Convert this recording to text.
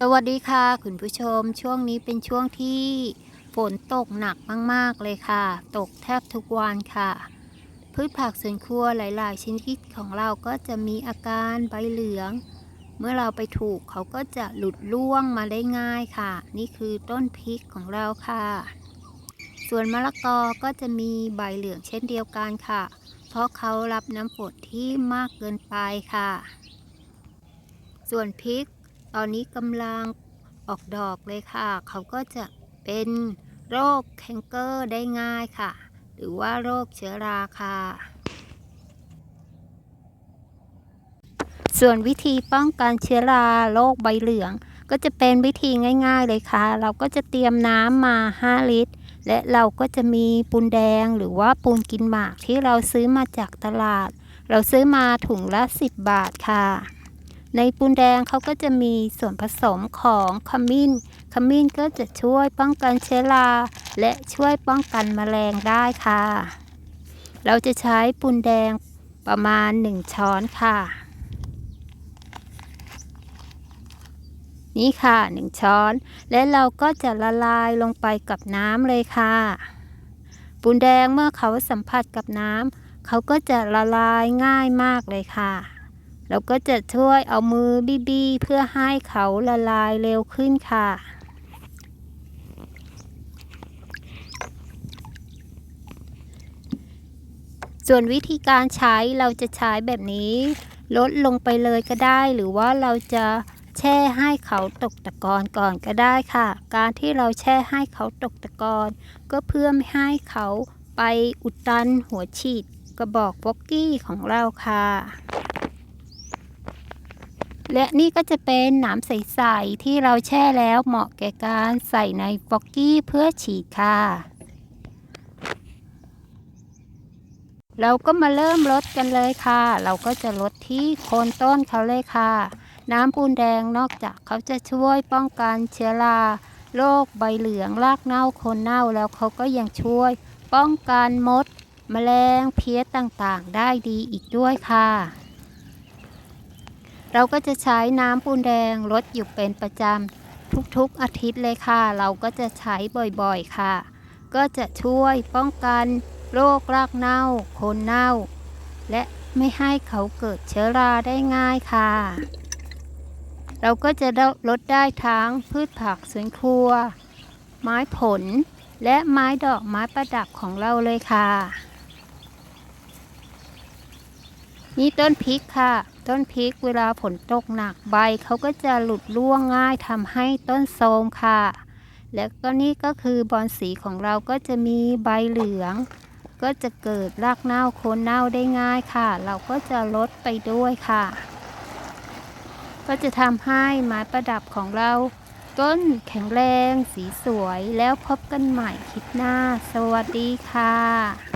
สวัสดีค่ะคุณผู้ชมช่วงนี้เป็นช่วงที่ฝนตกหนักมาก ๆ เลยค่ะ ตกแทบทุกวันค่ะ พืชผักสวนครัวหลาย ๆ ชนิดของเราก็จะมีอาการใบเหลือง เมื่อเราไปถูกเขาก็จะหลุดร่วงมาได้ง่ายค่ะ นี่คือต้นพริกของเราค่ะ ส่วนมะละกอก็จะมีใบเหลืองเช่นเดียวกันค่ะ เพราะเขารับน้ำฝนที่มากเกินไปค่ะ ส่วนพริก ตอนนี้กำลังออกดอกเลยค่ะ เขาก็จะเป็นโรคแคนเกอร์ได้ง่ายค่ะ หรือว่าโรคเชื้อราค่ะ ส่วนวิธีป้องกันเชื้อราโรคใบเหลือง ก็จะเป็นวิธีง่าย ๆเลยค่ะ เราก็จะเตรียมน้ำมา 5 ลิตร และเราก็จะมีปูนแดงหรือว่าปูนกินหมากที่เราซื้อมาจากตลาด เราซื้อมาถุงละ 10 บาทค่ะ ในปูนแดงเขาก็จะมีส่วนผสมของขมิ้น ขมิ้นก็จะช่วยป้องกันเชื้อรา และช่วยป้องกันแมลงได้ค่ะ เราจะใช้ปูนแดงประมาณ 1 ช้อนค่ะ นี่ค่ะ 1 ช้อน และเราก็จะละลายลงไปกับน้ำเลยค่ะ ปูนแดงเมื่อเขาสัมผัสกับน้ำเขาก็จะละลายง่ายมากเลยค่ะ เราก็จะช่วยเอามือบี้ๆเพื่อให้เขาละลายเร็วขึ้นค่ะส่วนวิธีการใช้เราจะใช้แบบนี้ ลดลงไปเลยก็ได้ หรือว่าเราจะแช่ให้เขาตกตะกอนก่อนก็ได้ค่ะ การที่เราแช่ให้เขาตกตะกอนก็เพื่อไม่ให้เขาไปอุดตันหัวฉีดกระบอกวอกกี้ของเราค่ะ และนี่ก็จะเป็นหนามใสๆที่เราแช่แล้วเหมาะแก่การใส่ในฟอกกี้เพื่อฉีดค่ะ เราก็มาเริ่มลดกันเลยค่ะ เราก็จะลดที่โคนต้นเขาเลยค่ะ น้ำปูนแดงนอกจากเขาจะช่วยป้องกันเชื้อราโรคใบเหลืองรากเน่าโคนเน่าแล้วเขาก็ยังช่วย ป้องกันมด แมลงเพี้ยต่างๆ ได้ดีอีกด้วยค่ะ เราก็จะใช้น้ำปูนแดงลดอยู่เป็นประจำทุกๆอาทิตย์เลยค่ะ เราก็จะใช้บ่อยๆค่ะ ก็จะช่วยป้องกันโรครากเน่าโคนเน่า และไม่ให้เขาเกิดเชื้อราได้ง่ายค่ะ เราก็จะลดได้ทั้งพืชผักสวนครัว ไม้ผล และไม้ดอกไม้ประดับของเราเลยค่ะ นี่ต้นพริกค่ะ ต้นพริกเวลาฝนตกหนักใบเขาก็จะหลุดร่วงง่ายทำให้ต้นโทรมค่ะ แล้วก็นี่ก็คือบอนสีของเราก็จะมีใบเหลือง ก็จะเกิดรากเน่าโคนเน่าได้ง่ายค่ะ เราก็จะลดไปด้วยค่ะ ก็จะทำให้ไม้ประดับของเรา ต้นแข็งแรง สีสวยแล้วพบกันใหม่คลิปหน้า สวัสดีค่ะ